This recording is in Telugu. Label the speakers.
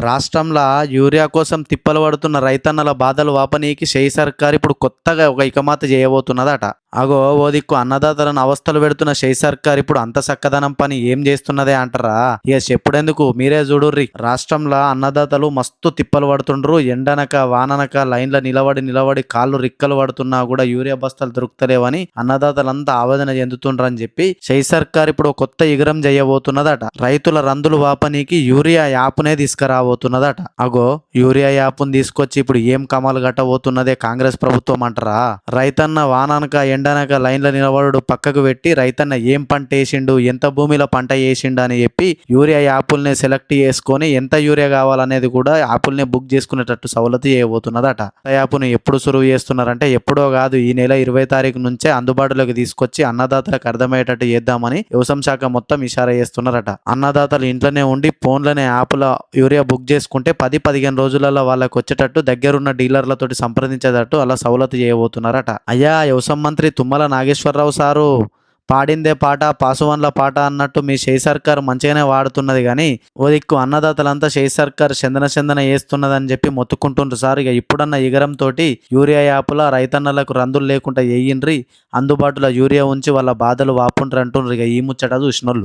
Speaker 1: రాష్ట్రంలో యూరియా కోసం తిప్పలు పడుతున్న రైతన్నల బాధలు వాపనీకి షెయి సర్కార్ ఇప్పుడు కొత్తగా ఒక ఇకమాత చేయబోతున్నదట. అగో ఓ దిక్కు అన్నదాతలను అవస్థలు పెడుతున్న శై సర్కార్ ఇప్పుడు అంత చక్కదనం పని ఏం చేస్తున్నదే అంటారా? ఇక చెప్పుడెందుకు? మీరే చూడుర్రి. రాష్ట్రంలో అన్నదాతలు మస్తు తిప్పలు పడుతుండ్రు. ఎండనక వాననక లైన్ల నిలబడి నిలబడి కాళ్ళు రిక్కలు పడుతున్నా కూడా యూరియా బస్తాలు దొరుకుతలేవని అన్నదాతలంతా ఆవేదన చెందుతుండ్రు అని చెప్పి శై సర్కార్ ఇప్పుడు కొత్త ఇగరం చేయబోతున్నదట. రైతుల రందులు వాపనీకి యూరియా యాప్నే తీసుకురాబోతున్నదట. అగో యూరియా యాప్ను తీసుకొచ్చి ఇప్పుడు ఏం కమాలు గట్టబోతున్నదే కాంగ్రెస్ ప్రభుత్వం అంటారా? రైతన్న వాననక ఎండనక లైన్ల నిలబడు పక్కకు పెట్టి రైతన్న ఏం పంట వేసిండు ఎంత భూమిలో పంట వేసిండు అని చెప్పి యూరియా యాపుల్ని సెలెక్ట్ చేసుకొని ఎంత యూరియా కావాలనేది కూడా యాపుల్ని బుక్ చేసుకునేటట్టు సవలతు చేయబోతున్నదట. ఆ యాప్ను ఎప్పుడు సురువు చేస్తున్నారంటే ఎప్పుడో కాదు ఈ నెల ఇరవై తారీఖు నుంచే అందుబాటులోకి తీసుకొచ్చి అన్నదాతలకు అర్థమయ్యేటట్టు చేద్దామని వ్యవసాయ శాఖ మొత్తం ఇషారా చేస్తున్నారట. అన్నదాతలు ఇంట్లోనే ఉండి ఫోన్లోనే యాప్ల యూరియా బుక్ చేసుకుంటే పది పదిహేను రోజులలో వాళ్ళకు వచ్చేటట్టు దగ్గరున్న డీలర్లతోటి సంప్రదించేటట్టు అలా సవలతు చేయబోతున్నారట. అయ్యా వ్యవసాయ మంత్రి తుమ్మల నాగేశ్వరరావు సారు పాడిందే పాట పాసువన్ల పాట అన్నట్టు మీ షేయ్ సర్కార్ మంచిగానే వాడుతున్నది కానీ ఓ దిక్కు అన్నదాతలంతా షేయ్ సర్కార్ చందన చందన వేస్తున్నదని చెప్పి మొత్తుకుంటుండ్రు సార్. ఇక ఇప్పుడన్న ఎగరంతో యూరియా యాప్ల రైతన్నలకు రందులు లేకుండా వేయిండ్రి అందుబాటులో యూరియా ఉంచి వాళ్ళ బాధలు వాపుండ్రు అంటుండ్రు ఇక ఈ ముచ్చట చూసినోళ్ళు.